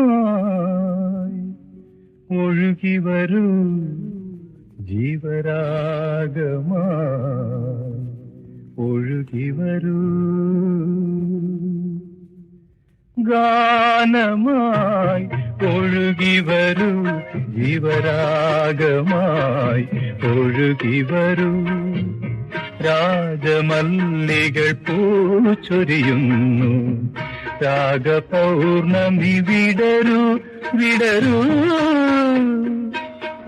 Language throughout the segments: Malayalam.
ഗാനമായി ഒഴുകി വരൂ ജീവരാഗമായി ഒഴുകി വരൂ. ഗാനമായി ഒഴുകി വരൂ ജീവരാഗമായി ഒഴുകി വരൂ രാജമല്ലികൾ പൂച്ചൊരിയുന്നു രാഗപൗർണമി വിടരൂ വിടരൂ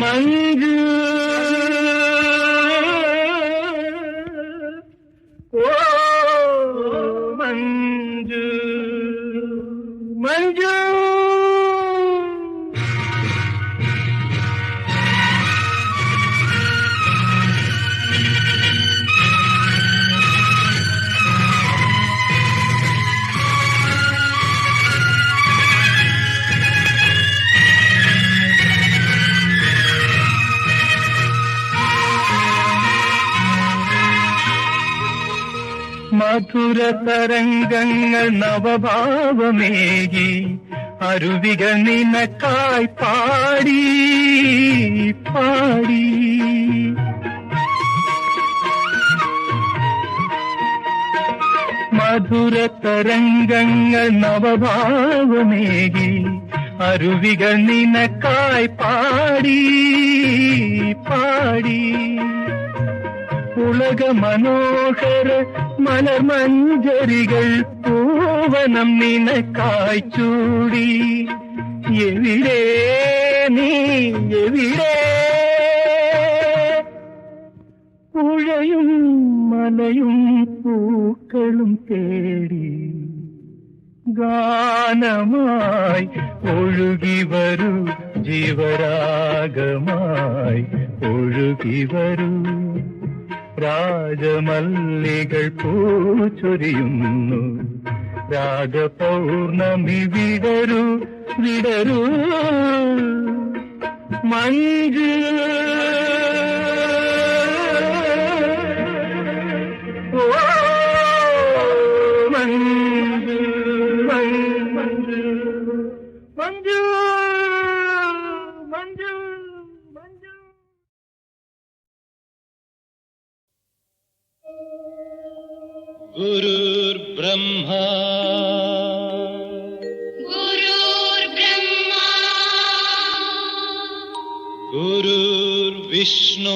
മഞ്ജു ഓ മധുര തരംഗങ്ങൾ നവഭാവമേകി അരുവികൾ നിനക്കായി പാടി പാടി മധുര തരംഗങ്ങൾ നവഭാവമേകി അരുവികൾ നിനക്കായി പാടി പാടി ഉലക മനോഹര മലർമഞ്ചരികൾ പൂവനം നിനക്കായി ചൂടി എവിടെ നീ എവിടെ പുഴയും മലയും പൂക്കളും തേടി ഗാനമായി ഒഴുകി വരൂ ജീവരാഗമായി ഒഴുകി വരൂ രാജമല്ലികൾ പൂച്ചൊരിയുന്നു. രാഗപൗർണമി വിടരു വിടരു. മഞ്ജു. गुरुर्ब्रह्मा गुरुर्ब्रह्मा गुरुर्विष्णु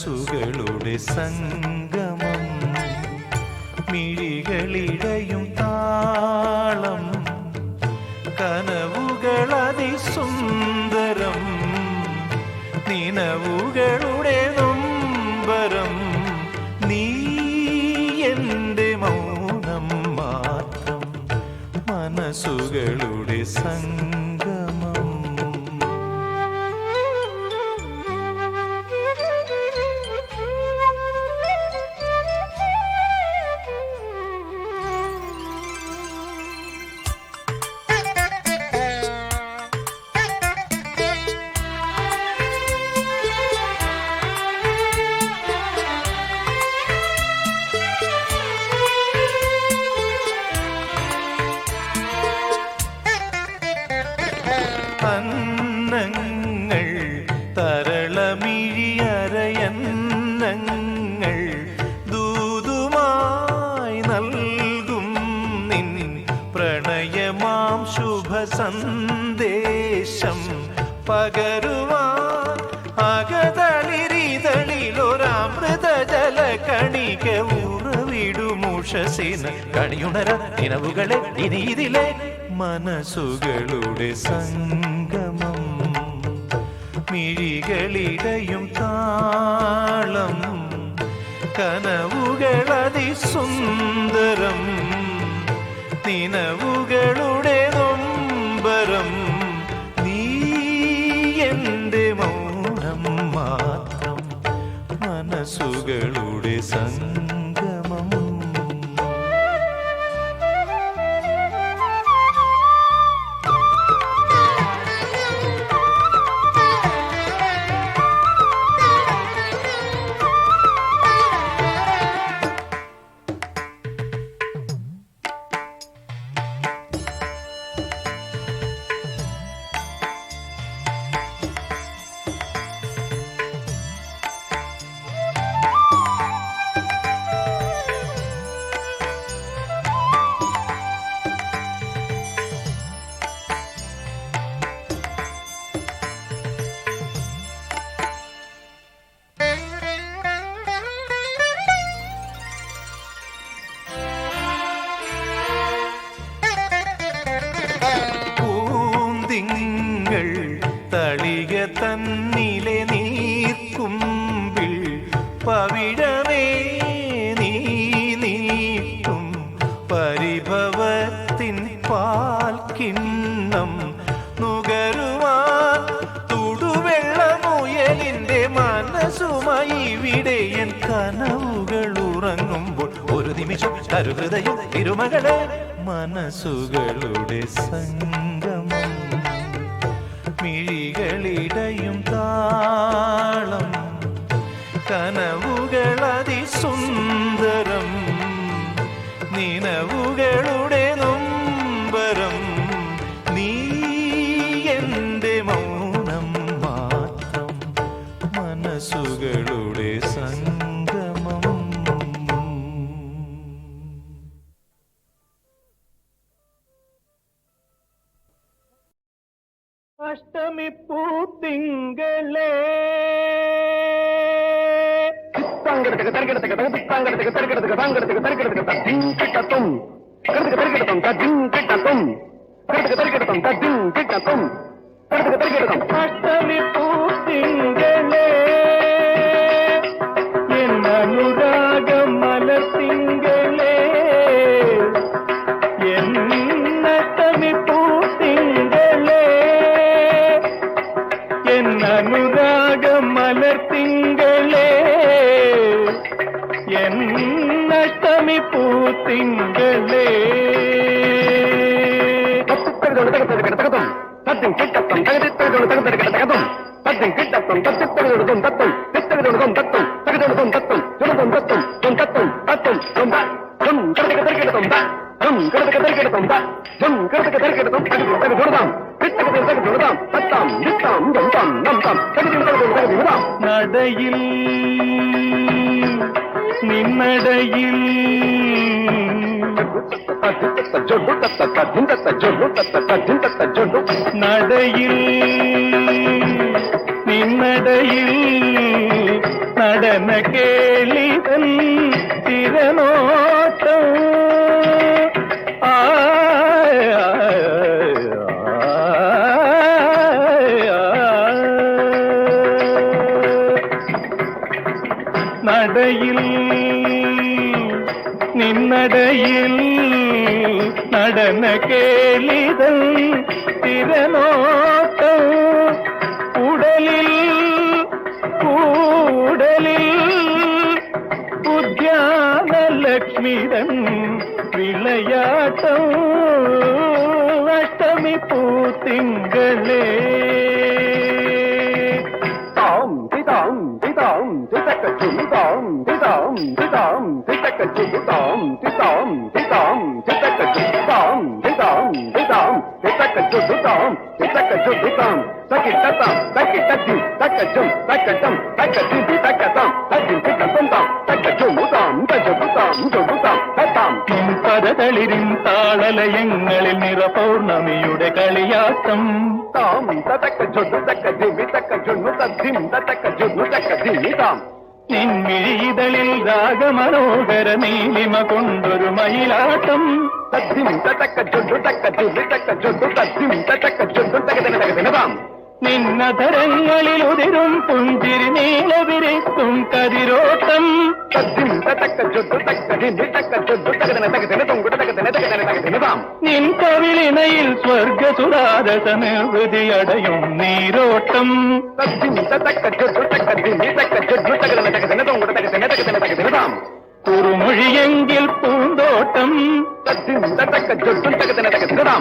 മനസ്സുകളുടെ സംഗമം മിഴികളിടയും താളം കനവുകൾ അതിസുന്ദരം നിനവുകളുടെ നൊമ്പരം നീ എന്റെ മൗനം മാത്രം മനസ്സുകളുടെ സംഗമം. കണിയുണര നിലവുകളെ ഇനി മനസ്സുകളുടെ സംഗമം. മിഴികളിടയും താളം കനവുകളതിസുന്ദരം നിലവ് കൂടെ സംഗം தப்பும் படத்துக்கு பிறகு எடுக்கும் நடையில் நின்னடையில் நடையில் நின்னடையில் நடன கேளிதன் திறனோ നിന്നടയിൽ നടന കേളിതൽ തിരനോട്ടം ഉടലിൽ കൂടലിൽ ഉദ്യാനലക്ഷ്മിതൻ വിളയാട്ടം അഷ്ടമി പൂത്തിങ്കളേ. തിതക്ക ചുതാം തിതാം തിതാം തിതക്ക ചുതാം തിതാം തിതാം തിതക്ക ചുതാം തിതാം തിതാം തിതക്ക ചുതാം തിതക്ക ചുതാം തക്കിട്ടതാം തക്കിട്ടജു തക്കജും തക്കജം തക്കജു തക്കതാം തജ്ജു തക്കതാം തക്കജുതാം തജുതാം ജുതാം തതാം പദതളിരിൻ താളലയങ്ങളിൽ നിറപൗർണമിയുടെ കളിയാട്ടം താം തതക്ക ജുദു തക്ക ജിമി തക്ക ജുന്നു തദ്ദിം തതക്ക ജുന്നു തക്ക ജിമിതാം നിൻമിഴിതളിൽ രാഗമനോഹര നീലിമ കൊണ്ടൊരു മയിലാട്ടം തത്തിമിട്ട തക്ക ജുന്നു തക്ക ജിമി തക്ക ജുന്നു തത്തിമിട്ട തക്ക ദിന തക്ക ദിനതാം നിന്നധരങ്ങളിൽ ഉതിരും പുഞ്ചിരി നീലവിരിക്കും കതിരോട്ടം തദ്ദിം തതക്ക ജുന്നു തക്ക ജിമി തക്ക ജുന്നു തക്ക ദിന തക്ക ദിന തുങ്കുട തക്ക ദിന തക്ക ദിന തക്ക ദിനതാം നിൻ കവിളിണയിൽ സ്വർഗസുരാരസ നിർവൃതിയടയും നീരോട്ടം തദ്ദിം തതക്ക ജുന്നു തക്ക ജിമി തക്ക ജുന്നു തക്ക ദിന തക്ക ദിന തുങ്കുട തക്ക ദിന തക്ക ദിന തക്ക ദിനതാം കുറുമൊഴിയെങ്കിൽ പൂന്തോട്ടം തദ്ദിം തതക്ക ജുന്നു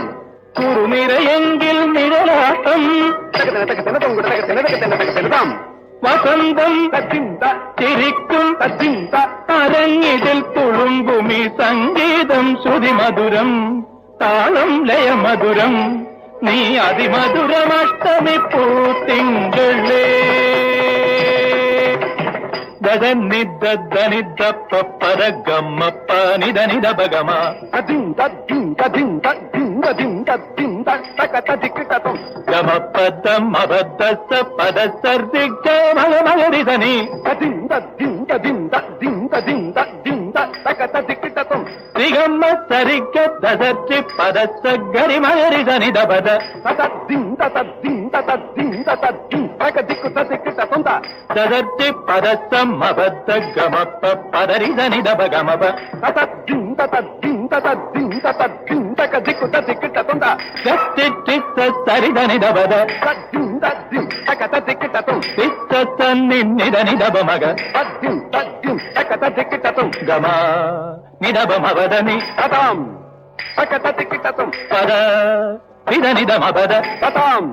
കുറുനിരയെങ്കിൽ നിഴലാട്ടം. വസന്തം ചിരിക്കും അരങ്ങിതിൽ തുളുമ്പുമി സംഗീതം ശ്രുതിമധുരം താളം ലയമധുരം നീ അതിമധുരമഷ്ടമി പൂത്തിങ്കളേ దగన్నిద్దని దప్పర గమ్మప్ప నిదని దబగమ దింద దింద దింద దింద దింద దింద తకత దిక్కుతం గమపద్దమ్మబద్ద పద సర్ది గమల మగరిదని దింద దింద దింద దింద దింద దింద తకత దిక్కు శ్రీగమ్మ సరిగ్గ దదర్చి పదచ్చ గరిమరి దని దబద దదర్చి పదచ్చ మబద్ద గమప్ప పదరి దని దబ గమప సరిదని దబద నిదని దబ మగ. టకత దిక్కిటతం గమా నిడభమవదని తతాం టకత దిక్కిటతం పద నిద నిదమవద తతాం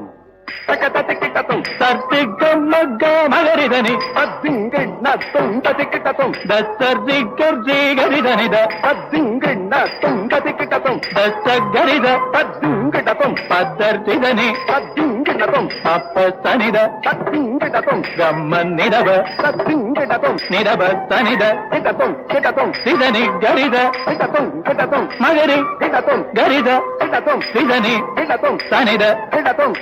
టకత దిక్కిటతం సర్దిగ్గమ్మగ్గ మగరిదని పద్దింగిణత్తం దదిక్కిటతం దత్తర్దిగ్గర్జీగరిదనిద పద్దింగిణత్తం దదిక్కిటతం దత్తగరిద పద్దింగిటతం పద్దర్దిదని పద్దిం சத்திங்கடதும் அப்ப சனித சத்திங்கடதும் கம்ம நிதவ சத்திங்கடதும் நிதவ சனித சிததும் சிததும் சிதனி கரித சிததும் சிததும் மகரி சிததும் கரித சிததும் சிதனி தனித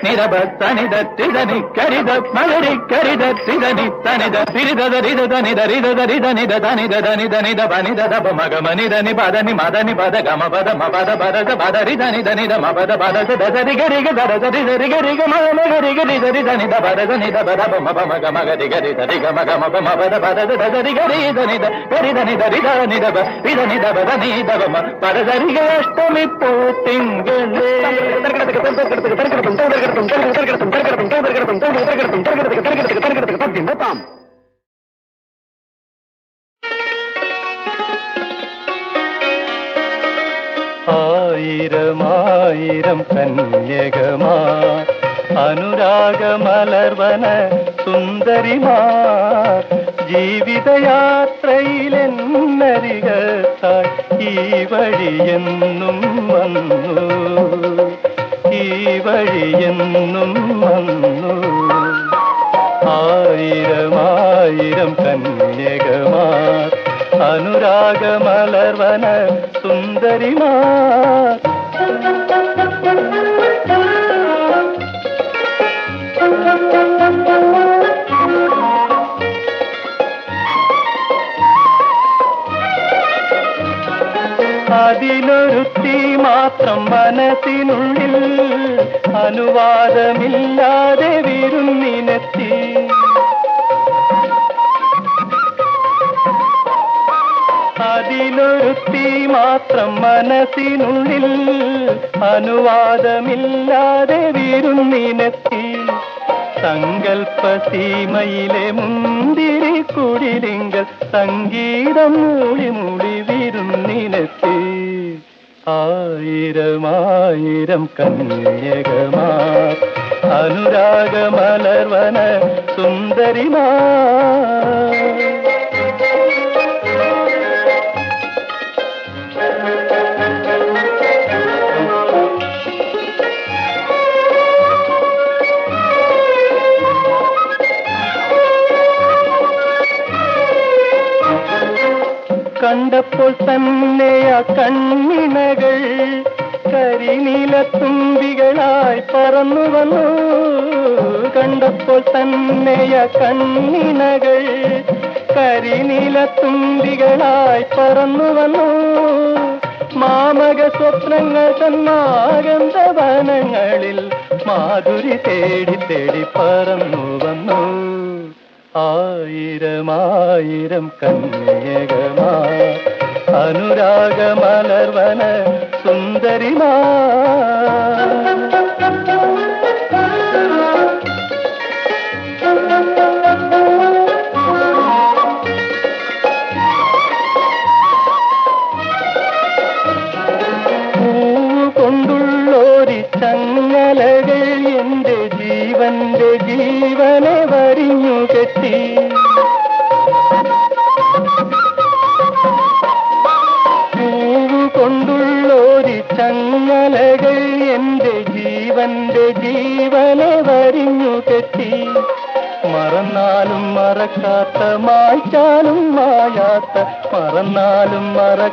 நிரப தனித திதனி கரித மலரி கரித திதனி தனித சிறிதத ரிதத நிதரிதத ரிதனித தனித தனித நித பனித தப மகம நித நிபத நிமத நிபத கம பத மபத பரத பத ரித நித நித மபத பரத தத ரிக ரிக தரத ரித ரிக ரிக மக மக ரிக ரித ரித நித பரத நித பத ப மப மக மக ரிக ரித ரிக மக மப மபத பரத தத ரிக ரித நித கரித நித ரித நித ப ரித நித பத நித ப பரத ரிக அஷ்டமி பூ திங்களே ആയിരമായിരം കന്യകമാ അനുരാഗമലർവന സുന്ദരിമാ. ജീവിതയാത്രയിലെന്നരികത്ത ഈ വഴിയെന്നും വന്നു. தீவழியென்னும் ஆயிரம் ஆயிரம் கன்யகமார் அனுராக மலர்வன சுந்தரிமார். അതിലൊരുത്തി മാത്രം മനസ്സിനുള്ളിൽ അനുവാദമില്ലാതെ വിരുന്നിനെത്തി. അതിലൊരുത്തി മാത്രം മനസ്സിനുള്ളിൽ അനുവാദമില്ലാതെ വിരുന്നിനെത്തി. സങ്കൽപ്പ സീമയിലെ മുന്തിരി കുടിലിങ്കൽ സംഗീതം മൂളി മൂളി വിരുന്നിനെത്തി. ആയിരമായിരം കന്യകമാ അനുരാഗമലർവന സുന്ദരിമാ കണ്ടപ്പോൾ തന്നെ ആ കണ്ണിനകൾ കരിനീല തുമ്പികളായി പറന്നു വന്നു. കണ്ടപ്പോൾ തന്നെ ആ കണ്ണിനകൾ കരിനീല തുമ്പികളായി പറന്നു വന്നു. മാമക സ്വപ്നങ്ങൾ തന്നാഗന്ധവനങ്ങളിൽ മാധുരി തേടി തേടി പറന്നു വന്നു. ஆயிரமாயிரம் கன்னியகமா? அனுராக மலர்வன சுந்தரிமா?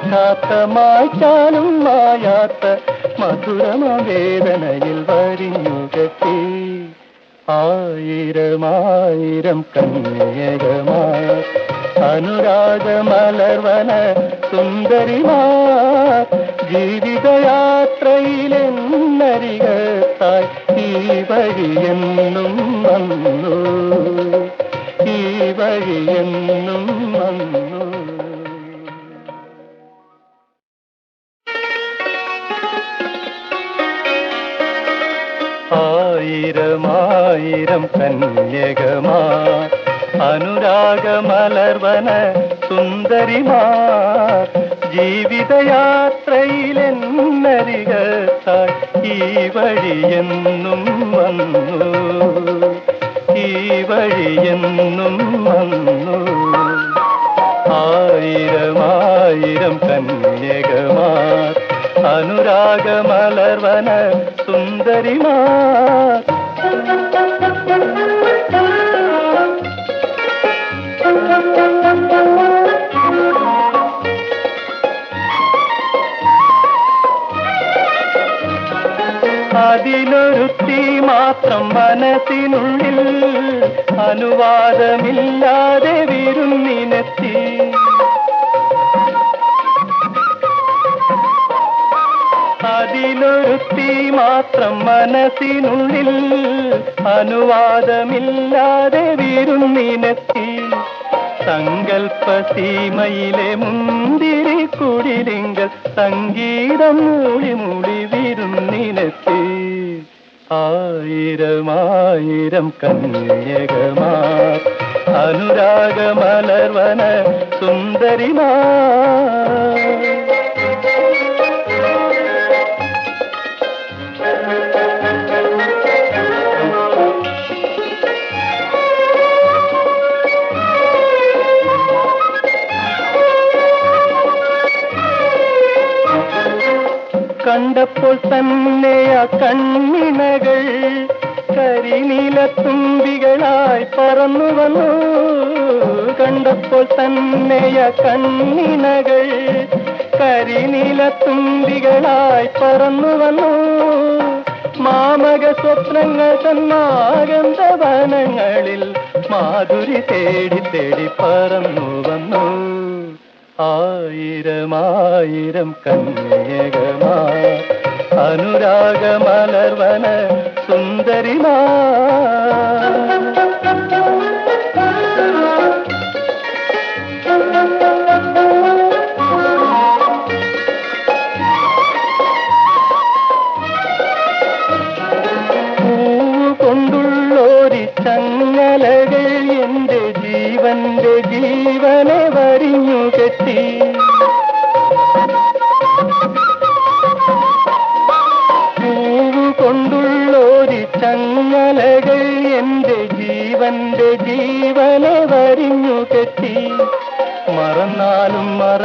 മറക്കാത്ത മായ്ച്ചാലും മായാത്ത മധുരമ വേദനയിൽ വരിഞ്ഞു കെട്ടി. ആയിരമായിരം കന്യകമാ അനുരാഗമലർവന സുന്ദരിമാ ജീവിതയാത്രയിലെന്നരികത്തായി ഈ വഴിയെന്നും വന്നു. ഈ വന്നു. ആയിരമായിരം കന്യകമാ. അനുരാഗമലർവന സുന്ദരിമാ. ജീവിതയാത്രയിലെന്നരികത്തായി ഈ വഴിയെന്നും വന്നു. ഈ വഴിയെന്നും വന്നു. ആയിരമായിരം കന്യകമാർ അനുരാഗമലർവന സുന്ദരിമാർ അതിലൊരുത്തി മാത്രം മനസ്സിനുള്ളിൽ അനുവാദമില്ലാതെ വിരുന്നിനെത്തി. അതിലൊരുത്തി മാത്രം മനസ്സിനുള്ളിൽ അനുവാദമില്ലാതെ വിരുന്നിനെത്തി സങ്കൽപ്പ സീമയിലെ മുന്തിരി കുടിലിങ്കൽ സംഗീതം മൂളി മൂളി വിരുന്നിനെത്തി ആയിരമായിരം കന്യകമാർ അനുരാഗമലർവന സുന്ദരിമാ കണ്ടപ്പോൾ തന്നെ ആ കണ്ണിനകൾ കരിനീല തുമ്പികളായി പറന്നു വന്നു. കണ്ടപ്പോൾ തന്നെ ആ കണ്ണിനകൾ കരിനീല തുമ്പികളായി പറന്നു വന്നു. മാമക സ്വപ്നങ്ങൾ തന്നാഗന്ധവനങ്ങളിൽ മാധുരി തേടി തേടി പറന്നു വന്നു. ஆயிரம் ஆயிரம் கன்னியகமா? அனுராக மலர்வன சுந்தரிமா?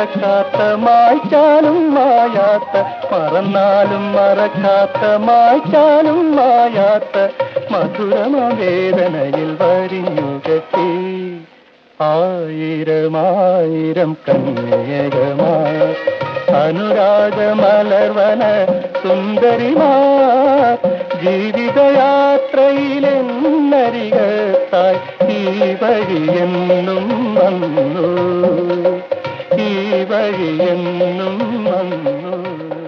മറക്കാത്ത മായ്ച്ചാലും മായാത്ത മറന്നാലും മറക്കാത്ത മായ്ച്ചാലും മായാത്ത മധുരമ വേദനയിൽ വരിഞ്ഞുകത്തി ആയിരമായിരം കന്യകമാർ അനുരാഗ മലർവന സുന്ദരിമാ ജീവിതയാത്രയിലെന്നരികത്തായി ഈ വഴിയെന്നും വന്നു. ഈ വഴിയെന്നും വന്നു.